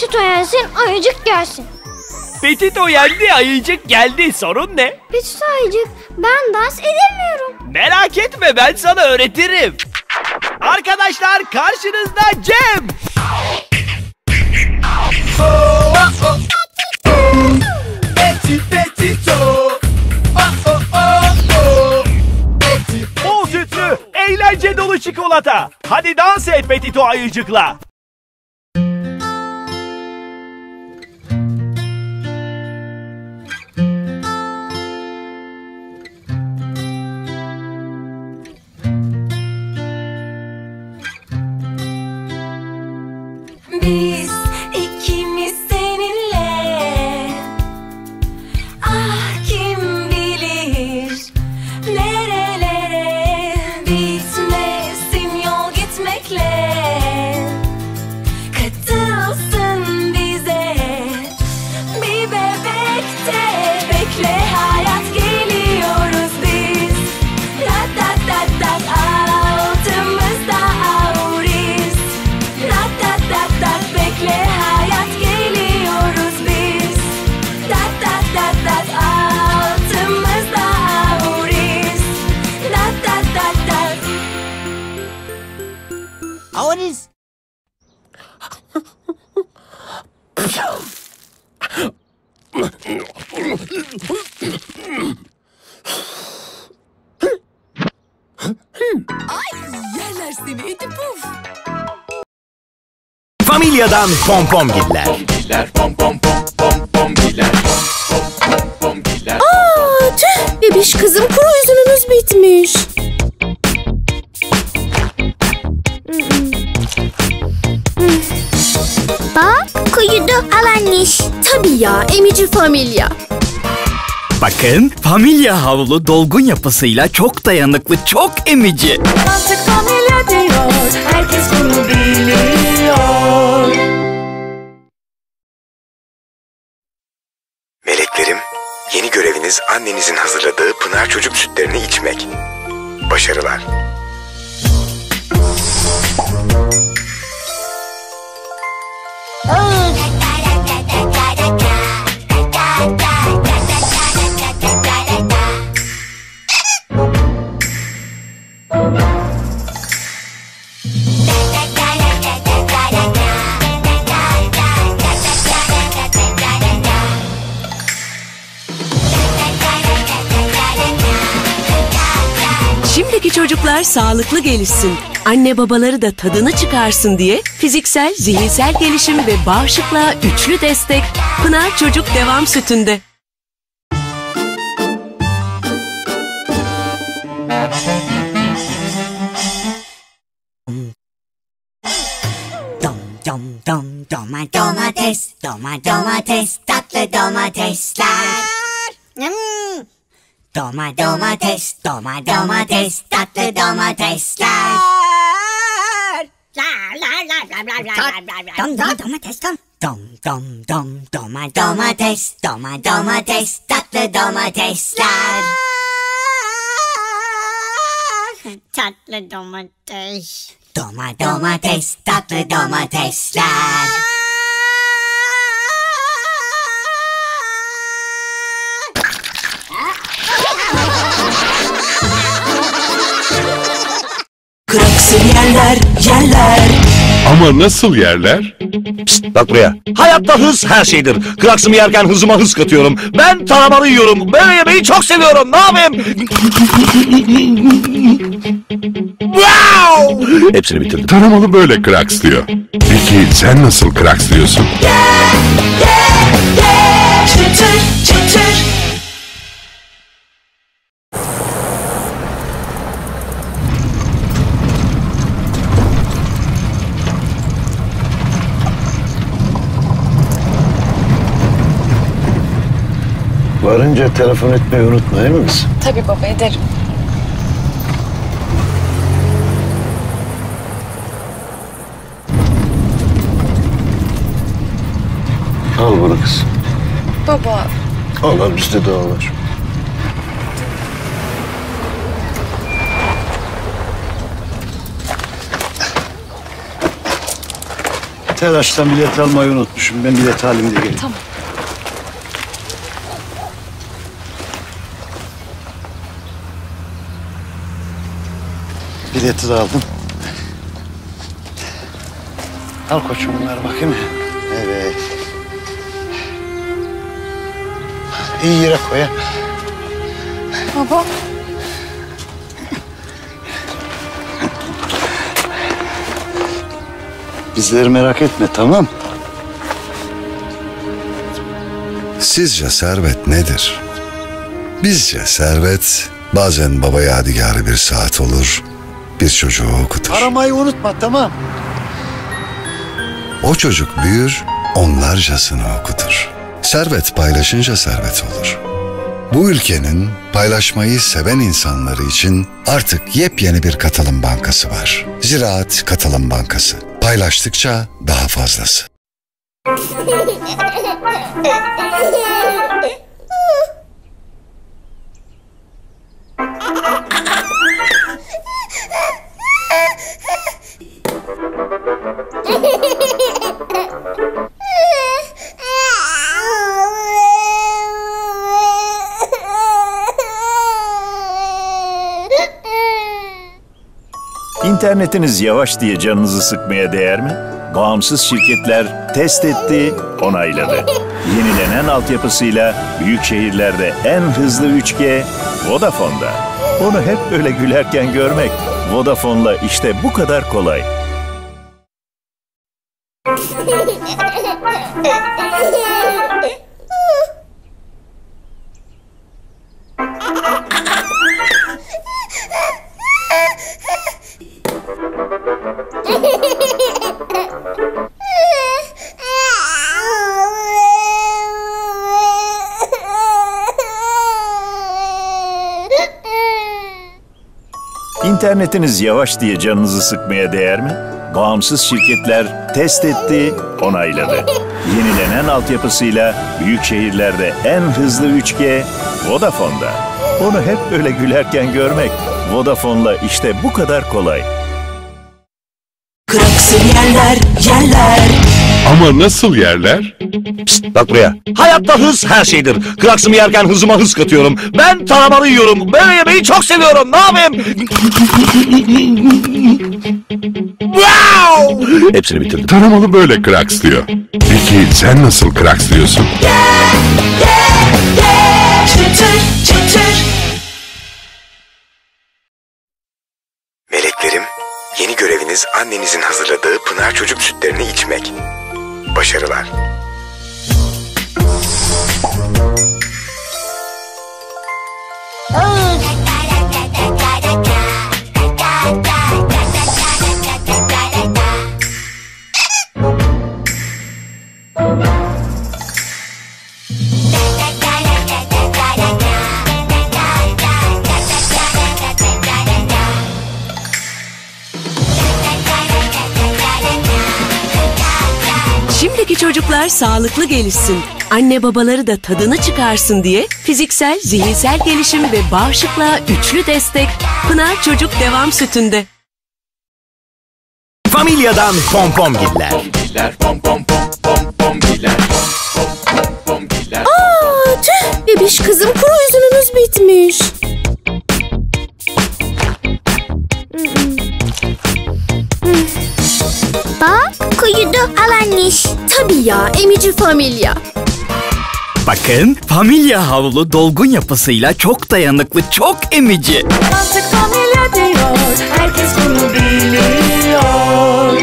Petito yensin, ayıcık gelsin. Petito yendi ayıcık geldi sorun ne? Petito ayıcık, ben dans edemiyorum. Merak etme ben sana öğretirim. Arkadaşlar karşınızda Cem. Bol sütlü, eğlence dolu çikolata. Hadi dans et Petito ayıcıkla. Familyadan pompomgiller. Aa, tüh bebiş kızım kuru üzümümüz bitmiş. Bak, kuyudu alanmış. Tabii ya emici familya. Bakın familya havlu dolgun yapısıyla çok dayanıklı, çok emici. Artık familya diyor Herkes bunu biliyor annenizin hazırladığı Pınar çocuk sütlerini içmek. Başarılar. Sağlıklı gelişsin. Anne babaları da tadını çıkarsın diye fiziksel, zihinsel gelişim ve bağışıklığa üçlü destek Pınar Çocuk Devam Sütü'nde. Dom dom dom doma domates, doma domates, tatlı domatesler. Hmm. Doma domates, doma domates, tatlı domatesler. Dom dom domates dom. Dom dom dom doma domates, doma domates, tatlı domatesler. Tatlı domates. Doma domates, tatlı domatesler. Kıraksı yerler, yerler. Ama nasıl yerler? Bak buraya. Hayatta hız her şeydir. Kraksımı yerken hızıma hız katıyorum. Ben taramalı yiyorum. Böyle yemeği çok seviyorum. Ne yapayım? wow! Hepsini bitirdim. Taramalı böyle kraks diyor. Peki sen nasıl kraks diyorsun? Çıtır çıtır Varınca telefon etmeyi unutma emin misin? Tabii baba ederim. Al bunu kız. Baba Al al bizde daha var. Telaştan bilet almayı unutmuşum. Ben bilet alayım diye geleyim. Tamam. Bileti de aldım. Al koçum bunları bakayım. Evet. İyi yere koy. Baba. Bizleri merak etme tamam Sizce servet nedir? Bizce servet bazen baba yadigarı bir saat olur, bir çocuğu okutur. Aramayı unutma tamam. O çocuk büyür, onlarcasını okutur. Servet paylaşınca servet olur. Bu ülkenin paylaşmayı seven insanları için artık yepyeni bir katılım bankası var. Ziraat Katılım Bankası. Paylaştıkça daha fazlası. İnternetiniz yavaş diye canınızı sıkmaya değer mi? Bağımsız şirketler test etti, onayladı. Yenilenen altyapısıyla büyük şehirlerde en hızlı 3G Vodafone'da. Onu hep böyle gülerken görmek Vodafone'la işte bu kadar kolay. İnternetiniz yavaş diye canınızı sıkmaya değer mi? Bağımsız şirketler test etti, onayladı. Yenilenen altyapısıyla büyük şehirlerde en hızlı 3G Vodafone'da. Onu hep böyle gülerken görmek Vodafone'la işte bu kadar kolay. Kıraksın yerler, yerler. Ama nasıl yerler? Pişt, bak buraya. Hayatta hız her şeydir. Kraksımı yerken hızıma hız katıyorum. Ben taramalı yiyorum. Böyle yemeği çok seviyorum. Ne yapayım? wow! Hepsini bitirdim. Taramalı böyle kraks diyor. Peki sen nasıl kraks diyorsun? Çıtır, çıtır. Meleklerim, yeni göreviniz annenizin hazırladığı Pınar çocuk sütlerini içmek. Başarılar. Şimdiki sağlıklı gelişsin. Anne babaları da tadını çıkarsın diye fiziksel, zihinsel gelişim ve bağışıklığa üçlü destek Pınar Çocuk Devam Sütü'nde. Familyadan pompomgiller. Aa emici familya. Bakın familya havlu dolgun yapısıyla çok dayanıklı, çok emici. Artık familya diyor. Herkes bunu biliyor.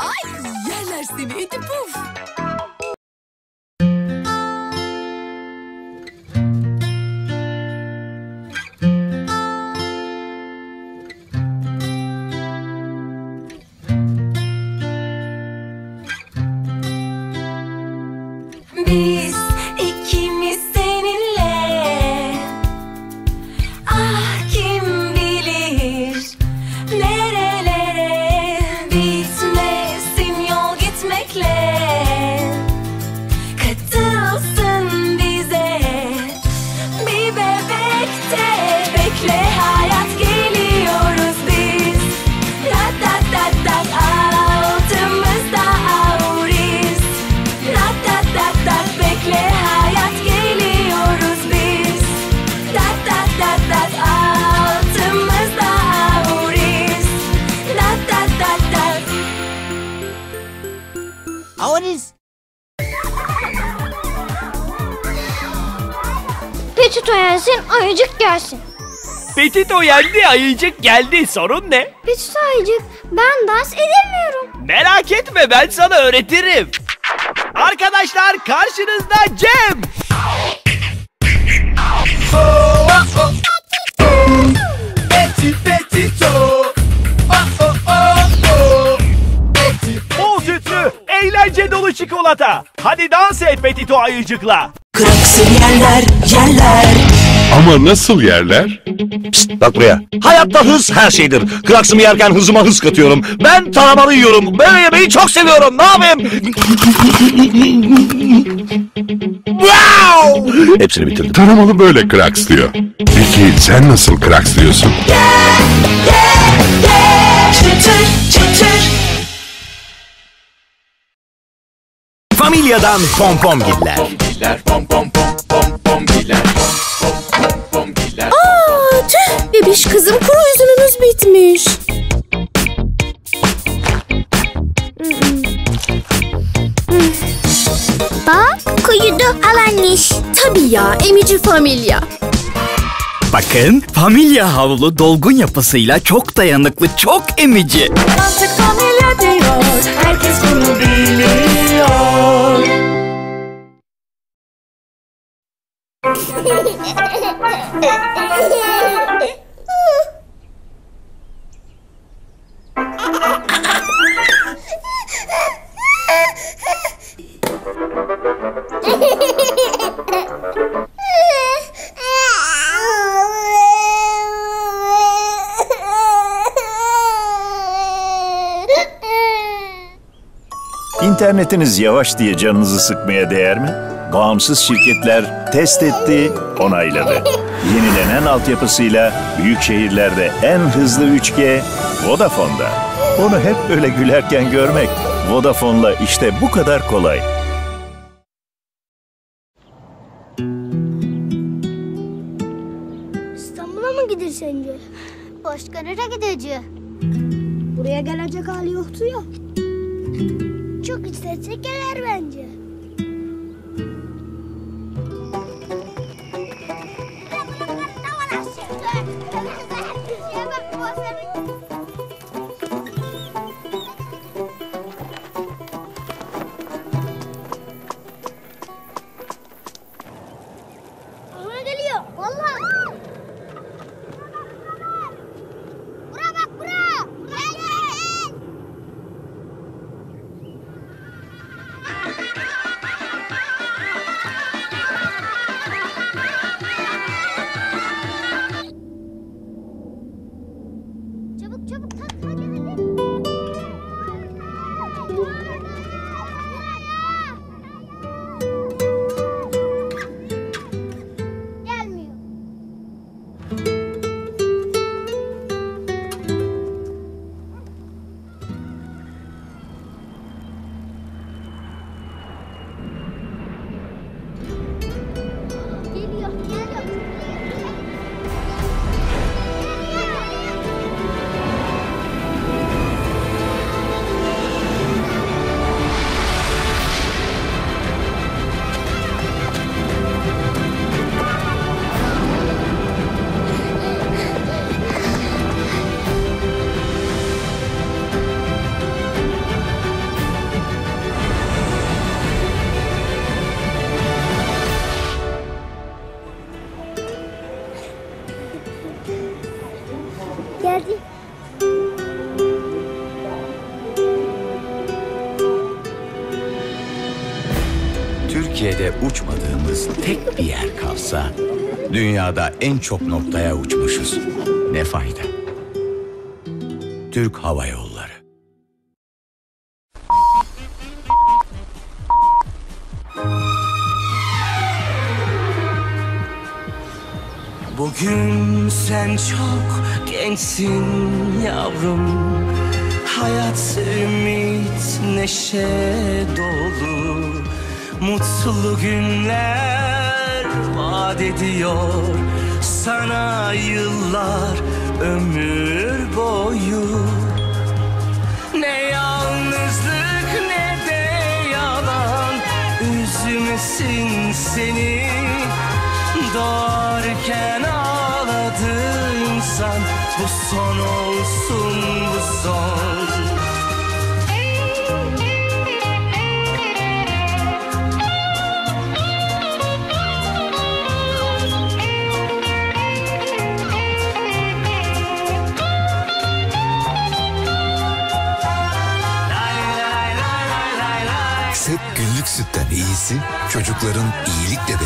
Ay yerler seni iti puf. Petito yensin, ayıcık gelsin. Petito yendi ayıcık geldi sorun ne? Petito ayıcık, ben dans edemiyorum. Merak etme ben sana öğretirim. Arkadaşlar karşınızda Cem. Bol eğlence dolu çikolata. Hadi dans et Petito ayıcıkla. Kraksın yerler, yerler. Ama nasıl yerler? Pişt, bak buraya. Hayatta hız her şeydir. Kraksımı yerken hızıma hız katıyorum. Ben taramalı yiyorum. Böyle yemeği çok seviyorum. Ne yapayım? wow! Hepsini bitirdim. Taramalı böyle kraks diyor. Peki sen nasıl kraks diyorsun? Çıtır, çıtır. Familyadan pompom giller. Aa tüh bebiş kızım kuru üzümümüz bitmiş. Bak, kuyudu al anneş. Tabii ya emici familya. Bakın familya havlu dolgun yapısıyla çok dayanıklı, çok emici. Artık familya diyor. Herkes bunu biliyor. İnternetiniz yavaş diye canınızı sıkmaya değer mi? Bağımsız şirketler test etti, onayladı. Yenilenen altyapısıyla büyük şehirlerde en hızlı 3G Vodafone'da. Onu hep böyle gülerken görmek Vodafone'la işte bu kadar kolay. İstanbul'a mı gider sence? Başka nereye gideceğiz? Buraya gelecek hali yoktu ya. Çok istesek gelir bence. Uçmadığımız tek bir yer kalsa dünyada en çok noktaya uçmuşuz. Ne fayda? Türk Hava Yolları. Bugün sen çok gençsin yavrum Hayat ümit neşe dolu Mutlu günler vaat ediyor. Sana yıllar ömür boyu. Ne yalnızlık ne de üzmesin seni. Doğarken ağladı insan Bu son olsun bu son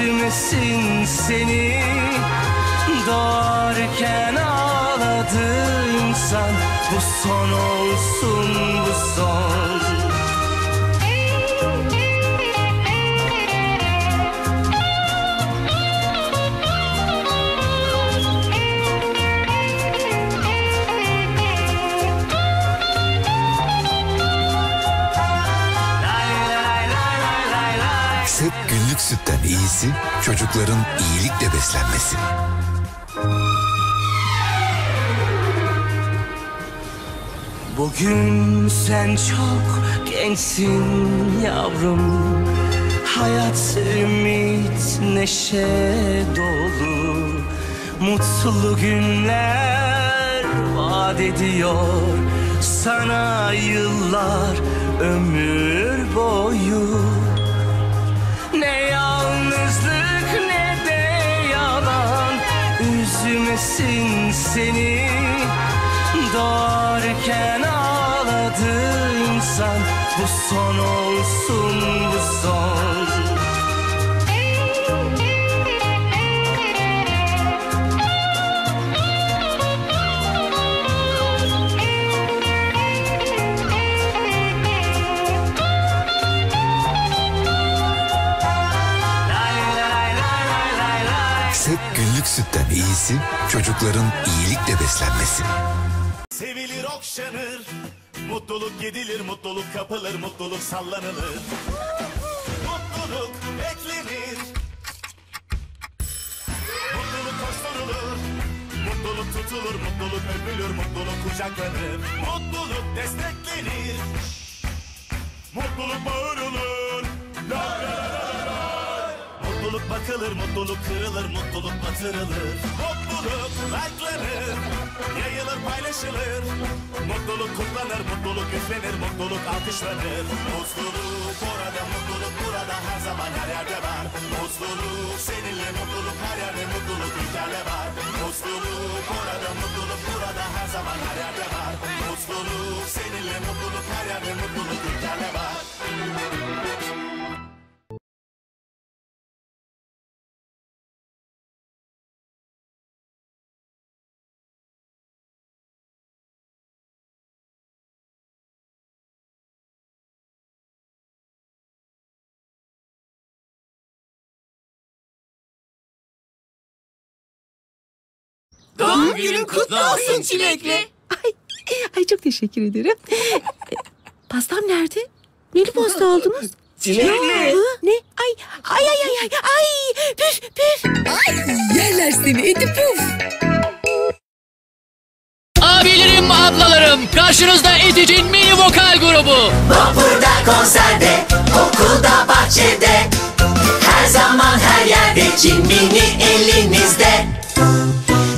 Üzmesin seni. Doğarken ağladı insan Bu son olsun bu son günlük sütten iyisi çocukların iyilikle beslenmesi. Bugün sen çok gençsin yavrum. Hayat ümit neşe dolu. Mutlu günler vaat ediyor. Sana yıllar ömür boyu Ne yalnızlık ne de yalan. Üzmesin seni. Doğarken ağladı insan Bu son olsun iyisi çocukların iyilikle beslenmesi. Sevilir okşanır. Mutluluk yedilir mutluluk kapılır mutluluk sallanılır. Mutluluk beklenir. Mutluluk koşturulur. Mutluluk tutulur mutluluk öpülür mutluluk kucaklanır. Mutluluk desteklenir. Mutluluk bağırılır. La. Mutluluk bakılır, mutluluk kırılır, mutluluk batırılır. Mutluluk like'lanır, yayılır, paylaşılır. Mutluluk kutlanır, mutluluk üflenir, mutluluk alkışlanır. Mutluluk orada, mutluluk burada, her zaman her yerde var. Mutluluk seninle, mutluluk her yerde, mutluluk ülkende var. Mutluluk orada, mutluluk burada, her zaman her yerde var. Mutluluk seninle, mutluluk her yerde, mutluluk ülkende var. Doğum günün kutlu olsun çilekli. Ay, ay çok teşekkür ederim. E, Pastam nerede? Neli pasta aldınız? Çilekli. Ne? Ay, ay, ay, ay, ay, ay, püf, püf. Ay yerler seni iti puf. Abilerim, ablalarım, karşınızda Etic'in mini vokal grubu. Vapurda, konserde, okulda, bahçede Her zaman her yerde cimini elinizde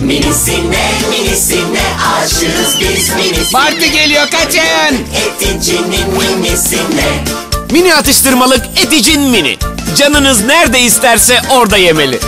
Minisine, minisine aşığız biz minis Parti geliyor kaçın. Eticinin minisine Mini atıştırmalık Eticin Mini. Canınız nerede isterse orada yemeli.